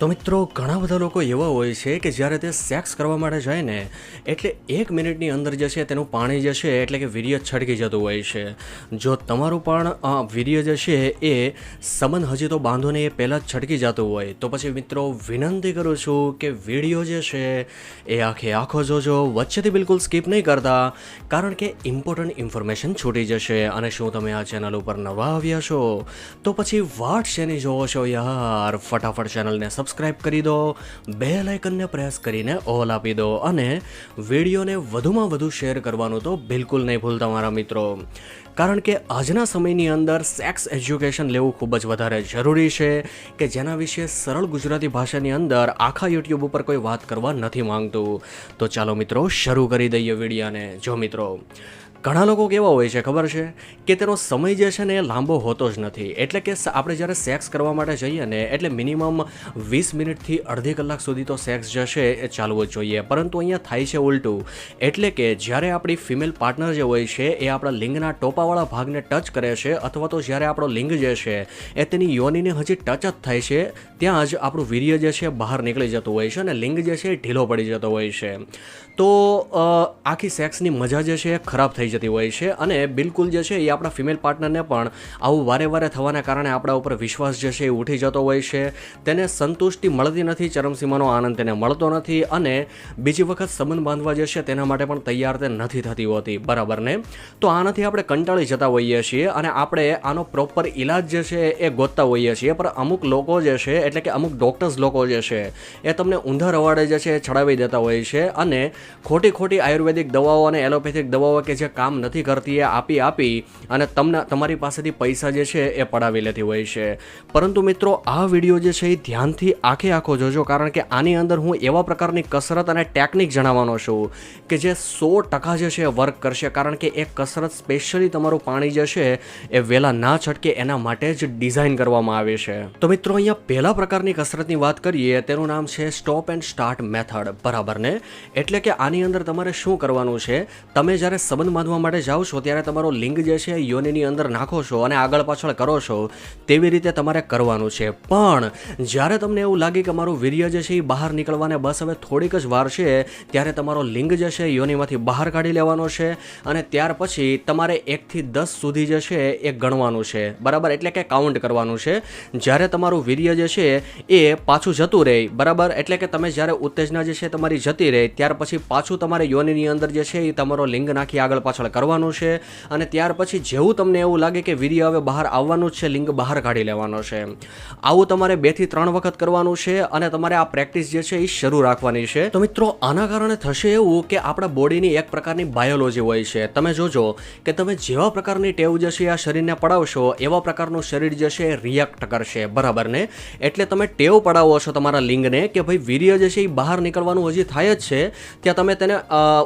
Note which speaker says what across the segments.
Speaker 1: તો મિત્રો, ઘણા બધા લોકો એવા હોય છે કે જ્યારે તે સેક્સ કરવા માટે જાય ને, એટલે એક મિનિટની અંદર જે છે તેનું પાણી જે છે એટલે કે વીર્ય છટકી જતું હોય છે. જો તમારું પણ વીર્ય જે છે એ સંબંધ હજી તો બાંધો ને એ પહેલાં જ છટકી જતું હોય, તો પછી મિત્રો વિનંતી કરું છું કે વીડિયો જે છે એ આખે આખો જોજો, વચ્ચેથી બિલકુલ સ્કીપ નહીં કરતા, કારણ કે ઇમ્પોર્ટન્ટ ઇન્ફોર્મેશન છૂટી જશે અને શું તમે આ ચેનલ ઉપર નવા આવ્યા છો, તો પછી વાટ શેની જોવો છો યાર? ફટાફટ ચેનલને સબસ્ક્રાઇબ કરી દો બે લાઇકનને પ્રેસ કરીને ઓલ આપી દો અને વિડીયોને વધુમાં વધુ શેર કરવાનું તો બિલકુલ નહીં ભૂલતા મારા મિત્રો. કારણ કે આજના સમયની અંદર સેક્સ એજ્યુકેશન લેવું ખૂબ જ વધારે જરૂરી છે કે જેના વિશે સરળ ગુજરાતી ભાષાની અંદર આખા યુટ્યુબ ઉપર કોઈ વાત કરવા નથી માંગતું. તો ચાલો મિત્રો, શરૂ કરી દઈએ વિડીયાને. જો મિત્રો ઘણા લોકો કેવા હોય છે, ખબર છે? કે તેનો સમય જે છે ને એ લાંબો હોતો જ નથી. એટલે કે આપણે જ્યારે સેક્સ કરવા માટે જઈએ ને, એટલે મિનિમમ વીસ મિનિટથી અડધી કલાક સુધી તો સેક્સ જે છે એ ચાલવો જ જોઈએ. પરંતુ અહીંયા થાય છે ઉલટું. એટલે કે જ્યારે આપણી ફિમેલ પાર્ટનર જે હોય છે, એ આપણા લિંગના ટોપાવાળા ભાગને ટચ કરે છે, અથવા તો જ્યારે આપણો લિંગ જે છે, એ તેની યોનિને હજી ટચ જ થાય છે, ત્યાં જ આપણું વીર્ય જે છે બહાર નીકળી જતું હોય છે અને લિંગ જે છે એ ઢીલો પડી જતો હોય છે. તો આખી સેક્સની મજા જે છે એ ખરાબ થઈ જતી હોય છે. અને બિલકુલ જે છે એ આપણા ફિમેલ પાર્ટનરને પણ આવું વારે વારે થવાના કારણે આપણા ઉપર વિશ્વાસ જે છે એ ઉઠી જતો હોય છે. તેને સંતુષ્ટિ મળતી નથી, ચરમસીમાનો આનંદ તેને મળતો નથી અને બીજી વખત સંબંધ બાંધવા જે છે તેના માટે પણ તૈયાર તે નથી થતી હોતી. બરાબર ને? તો આનાથી આપણે કંટાળી જતા હોઈએ છીએ અને આપણે આનો પ્રોપર ઇલાજ જે છે એ ગોતતા હોઈએ છીએ. પણ અમુક લોકો જે છે, એટલે કે અમુક ડૉક્ટર્સ લોકો જે છે, એ તમને ઊંધા રવાડે જે છે એ છડાવી દેતા હોય છે. અને ખોટી ખોટી આયુર્વેદિક દવાઓ અને એલોપેથિક દવાઓ કે જે કામ નથી કરતી એ આપી આપી અને તમને તમારી પાસેથી પૈસા જે છે એ પડાવી લેતી હોય છે. પરંતુ મિત્રો, આ વીડિયો જે છે એ ધ્યાનથી આખે આખો જોજો, કારણ કે આની અંદર હું એવા પ્રકારની કસરત અને ટેકનિક જણાવવાનો છું કે જે સો ટકા જે છે એ વર્ક કરશે. કારણ કે એ કસરત સ્પેશિયલી તમારું પાણી જે છે એ વહેલા ના છટકે એના માટે જ ડિઝાઇન કરવામાં આવે છે. તો મિત્રો, અહીંયા પહેલા પ્રકારની કસરતની વાત કરીએ, તેનું નામ છે સ્ટોપ એન્ડ સ્ટાર્ટ મેથડ બરાબર ને? એટલે કે આની અંદર તમારે શું કરવાનું છે? તમે જ્યારે સંબંધ બાંધવા માટે જાઓ છો, ત્યારે તમારો લિંગ જે છે, યોનિની અંદર નાખો છો અને આગળ પાછળ કરો છો. તેવી રીતે તમારે કરવાનું છે. પણ જ્યારે તમને એવું લાગે કે મારું વીર્ય જે છે એ બહાર નીકળવાને બસ હવે થોડીક જ વાર છે, ત્યારે તમારો લિંગ જે છે, યોનિમાંથી બહાર કાઢી લેવાનો છે અને ત્યાર પછી તમારે એકથી દસ સુધી જે છે, એ ગણવાનું છે. બરાબર? એટલે કે કાઉન્ટ કરવાનું છે. જ્યારે તમારું વીર્ય જે છે, એ પાછું જતું રહે, બરાબર? એટલે કે તમે જ્યારે ઉત્તેજના જે છે, તમારી જતી રહે, ત્યાર પછી પાછું તમારે યોનિની અંદર જે છે, એ તમારો લિંગ નાખી આગળ પાછળ કરવાનું છે અને ત્યાર પછી જેવું તમને એવું લાગે કે વીર્ય હવે બહાર આવવાનું જ છે લિંગ બહાર કાઢી લેવાનો છે. આવું તમારે બેથી ત્રણ વખત કરવાનું છે અને તમારે આ પ્રેક્ટિસ જે છે એ શરૂ રાખવાની છે. તો મિત્રો, આના કારણે થશે એવું કે આપણા બોડીની એક પ્રકારની બાયોલોજી હોય છે. તમે જોજો કે તમે જેવા પ્રકારની ટેવ જે છે આ શરીરને પડાવશો, એવા પ્રકારનું શરીર જે છે એ રિએક્ટ કરશે. બરાબર ને? એટલે તમે ટેવ પડાવો છો તમારા લિંગને કે ભાઈ વીર્ય જે છે એ બહાર નીકળવાનું હજી થાય જ છે, ત્યાં તમે તેને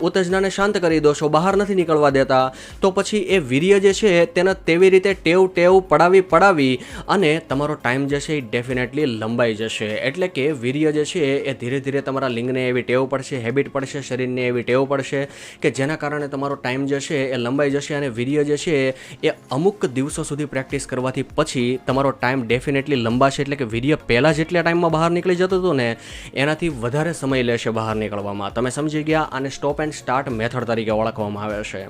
Speaker 1: ઉત્તેજનાને શાંત કરી દો છો, બહાર નથી નીકળવા દેતા. તો પછી એ વીર્ય જે છે તેને તેવી રીતે ટેવ ટેવ પડાવી પડાવી અને તમારો ટાઈમ જે છે એ ડેફિનેટલી લંબાઈ જશે. એટલે કે વીર્ય જે છે એ ધીરે ધીરે તમારા લિંગને એવી ટેવ પડશે, હેબિટ પડશે, શરીરને એવી ટેવ પડશે કે જેના કારણે તમારો ટાઈમ જે છે એ લંબાઈ જશે અને વીર્ય જે છે એ અમુક દિવસો સુધી પ્રેક્ટિસ કરવાથી પછી તમારો ટાઈમ ડેફિનેટલી લંબાશે. એટલે કે વીર્ય પહેલાં જેટલા ટાઈમમાં બહાર નીકળી જતું હતું ને, એનાથી વધારે સમય લેશે બહાર નીકળવામાં. તમે સમજી ગયા, આને સ્ટોપ એન્ડ સ્ટાર્ટ મેથડ તરીકે ઓળખવામાં આવે છે.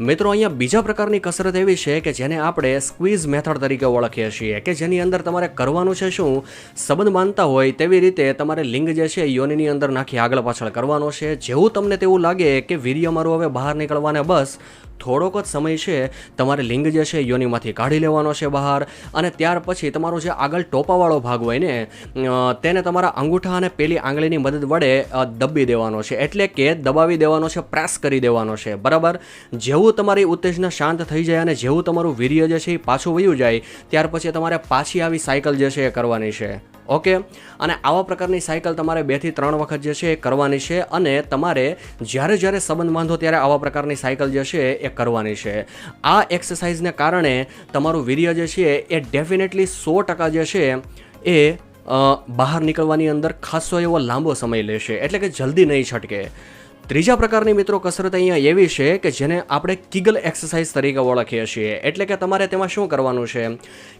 Speaker 1: મિત્રો, અહીંયા બીજા પ્રકારની કસરત એવી છે કે જેને આપણે સ્ક્વીઝ મેથડ તરીકે ઓળખીએ છીએ કે જેની અંદર તમારે કરવાનું છે શું? સંબંધ માનતા હોય તેવી રીતે તમારે લિંગ જે છે, યોનિની અંદર નાખી આગળ પાછળ કરવાનો છે. જેવું તમને તેવું લાગે કે વીર્ય મારું હવે બહાર નીકળવાને બસ, થોડોક જ સમય છે, તમારે લિંગ જે છે, યોનિમાંથી કાઢી લેવાનો છે બહાર અને ત્યાર પછી તમારો જે આગળ ટોપાવાળો ભાગ હોય ને તેને તમારા અંગૂઠા અને પેલી આંગળીની મદદ વડે દબી દેવાનો છે. એટલે કે દબાવી દેવાનો છે, પ્રેસ કરી દેવાનો છે. બરાબર? જેવું તમારી ઉત્તેજના શાંત થઈ જાય અને જેવું તમારું વીર્ય જે છે એ પાછું વયું જાય, ત્યાર પછી તમારે પાછી આવી સાયકલ જે છે એ કરવાની છે. ઓકે? અને આવા પ્રકારની સાયકલ તમારે બેથી ત્રણ વખત જે છે એ કરવાની છે અને તમારે જ્યારે જ્યારે સંબંધ બાંધો ત્યારે આવા પ્રકારની સાયકલ જે છે એ કરવાની છે. આ એક્સરસાઇઝને કારણે તમારું વીર્ય જે છે એ ડેફિનેટલી સો ટકા જે છે એ બહાર નીકળવાની અંદર ખાસો એવો લાંબો સમય લેશે. એટલે કે જલ્દી નહીં છટકે. ત્રીજા પ્રકારની મિત્રો કસરત અહીંયા એવી છે કે જેને આપણે કિગલ એક્સરસાઇઝ તરીકે ઓળખીએ છીએ. એટલે કે તમારે તેમાં શું કરવાનું છે?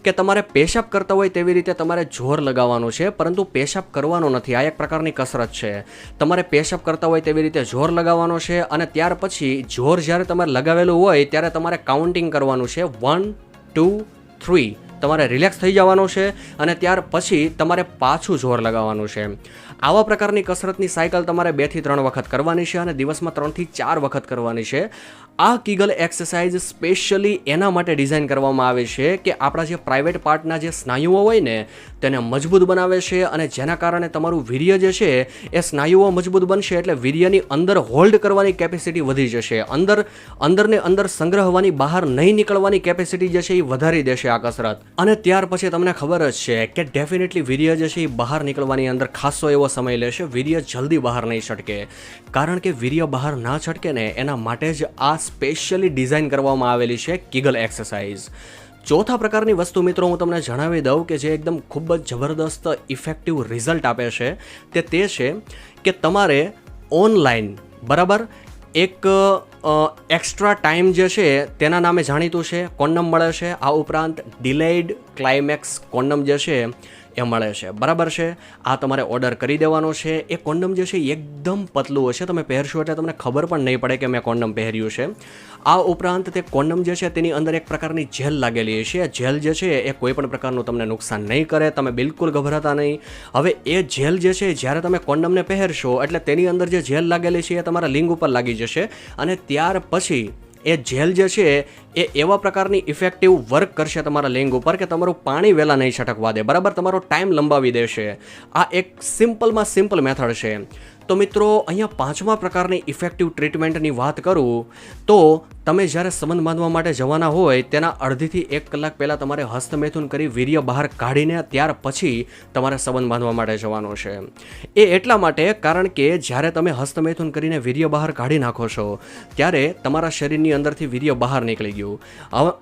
Speaker 1: કે તમારે પેશાબ કરતા હોય તેવી રીતે તમારે જોર લગાવવાનું છે, પરંતુ પેશાબ કરવાનો નથી. આ એક પ્રકારની કસરત છે. તમારે પેશાબ કરતા હોય તેવી રીતે જોર લગાવવાનો છે અને ત્યાર પછી જોર જ્યારે તમારે લગાવેલું હોય ત્યારે તમારે કાઉન્ટિંગ કરવાનું છે. વન ટુ થ્રી તમારે રિલેક્સ થઈ જવાનું છે અને ત્યાર પછી તમારે પાછું જોર લગાવવાનું છે. આવા પ્રકારની કસરતની સાયકલ તમારે બેથી ત્રણ વખત કરવાની છે અને દિવસમાં ત્રણથી ચાર વખત કરવાની છે. આ કિગલ એક્સરસાઇઝ સ્પેશિયલી એના માટે ડિઝાઇન કરવામાં આવે છે કે આપણા જે પ્રાઇવેટ પાર્ટના જે સ્નાયુઓ હોય ને, તેને મજબૂત બનાવે છે અને જેના કારણે તમારું વીર્ય જે છે, એ સ્નાયુઓ મજબૂત બનશે એટલે વીર્યની અંદર હોલ્ડ કરવાની કેપેસિટી વધી જશે. અંદર, અંદરને અંદર સંગ્રહવાની, બહાર નહીં નીકળવાની કેપેસિટી જે છે એ વધારી દેશે આ કસરત. અને ત્યાર પછી તમને ખબર જ છે કે ડેફિનેટલી વીર્ય જે છે એ બહાર નીકળવાની અંદર ખાસો એવો સમય લેશે. વીર્ય જલ્દી બહાર નહીં છટકે. કારણ કે વીર્ય બહાર ના છટકે ને, એના માટે જ આ સ્પેશિયલી ડિઝાઇન કરવામાં આવેલી છે કિગલ એક્સરસાઇઝ. ચોથા પ્રકારની વસ્તુ મિત્રો હું તમને જણાવી દઉં કે જે એકદમ ખૂબ જ જબરદસ્ત ઇફેક્ટિવ રિઝલ્ટ આપે છે તે તે છે કે તમારે ઓનલાઈન, બરાબર? એક એક્સ્ટ્રા ટાઈમ જે છે તેના નામે જાણીતું છે, કોન્ડમ મળે છે. આ ઉપરાંત ડિલેઇડ ક્લાઇમેક્સ કોન્ડમ જે છે એ મળે છે. બરાબર છે? આ તમારે ઓર્ડર કરી દેવાનો છે. એ કોન્ડમ જે છે એકદમ પતલું હશે. તમે પહેરશો એટલે તમને ખબર પણ નહીં પડે કે મેં કોન્ડમ પહેર્યું છે. આ ઉપરાંત તે કોન્ડમ જે છે તેની અંદર એક પ્રકારની જેલ લાગેલી હશે. આ જેલ જે છે એ કોઈ પણ પ્રકારનું તમને નુકસાન નહીં કરે. તમે બિલકુલ ગભરાતા નહીં. હવે એ જેલ જે છે, જ્યારે તમે કોન્ડમને પહેરશો એટલે તેની અંદર જે જેલ લાગેલી છે એ તમારા લિંગ ઉપર લાગી જશે અને ત્યાર પછી એ જેલ જે છે, એ એવા પ્રકારની ઇફેક્ટિવ વર્ક કરશે તમારા લિંગ ઉપર કે તમારું પાણી વહેલા નહીં છટકવા દે. બરાબર? તમારો ટાઈમ લંબાવી દેશે. આ એક સિમ્પલમાં સિમ્પલ મેથડ છે. તો મિત્રો, અહીંયા પાંચમા પ્રકારની ઇફેક્ટિવ ટ્રીટમેન્ટની વાત કરું, તો તમે જ્યારે સંબંધ બાંધવા માટે જવાના હોય, તેના અડધીથી એક કલાક પહેલાં તમારે હસ્તમેથુન કરી વીર્ય બહાર કાઢીને ત્યાર પછી તમારે સંબંધ બાંધવા માટે જવાનું છે. એ એટલા માટે કારણ કે જ્યારે તમે હસ્તમેથુન કરીને વીર્ય બહાર કાઢી નાખો છો, ત્યારે તમારા શરીરની અંદરથી વીર્ય બહાર નીકળી ગયું.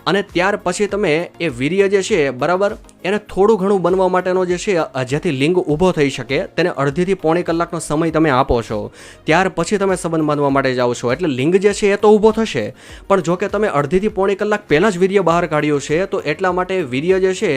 Speaker 1: અને ત્યાર પછી તમે એ વીર્ય જે છે, બરાબર એને થોડું ઘણું બનવા માટેનો જે છે જેથી લિંગ ઊભો થઈ શકે, તેને અડધીથી પોણી કલાકનો સમય તમે આપો છો. ત્યાર પછી તમે સંબંધ બાંધવા માટે જાઓ છો. એટલે લિંગ જે છે, એ તો ઊભો થશે. પણ જો કે તમે અડધીથી પોણી કલાક પહેલાં જ વીર્ય બહાર કાઢ્યું છે, તો એટલા માટે વીર્ય જે છે,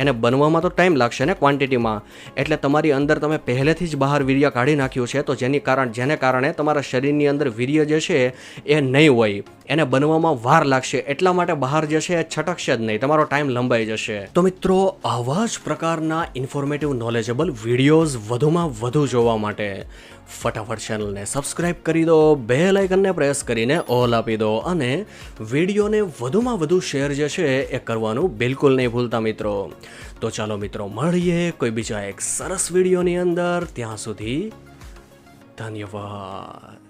Speaker 1: એને બનવામાં તો ટાઈમ લાગશે ને ક્વોન્ટિટીમાં એટલે તમારી અંદર તમે પહેલેથી જ બહાર વીર્ય કાઢી નાખ્યું છે, તો જેની કારણ, જેને કારણે તમારા શરીરની અંદર વીર્ય જે છે, એ નહીં હોય. એને બનવામાં વાર લાગશે. એટલા માટે બહાર જે છે એ છટકશે જ નહીં. તમારો ટાઈમ લંબાઈ જશે. તો મિત્રો, આવા જ પ્રકારના ઇન્ફોર્મેટિવ નોલેજેબલ વિડીયોઝ વધુમાં વધુ જોવા માટે ફટાફટ ચેનલને સબસ્ક્રાઇબ કરી દો બે લાઇકનને પ્રેસ કરીને ઓલ આપી દો અને વિડીયોને વધુમાં વધુ શેર જે છે, એ કરવાનું બિલકુલ નહીં ભૂલતા મિત્રો. તો ચાલો મિત્રો, મળીએ કોઈ બીજા એક સરસ વિડીયોની અંદર. ત્યાં સુધી ધન્યવાદ.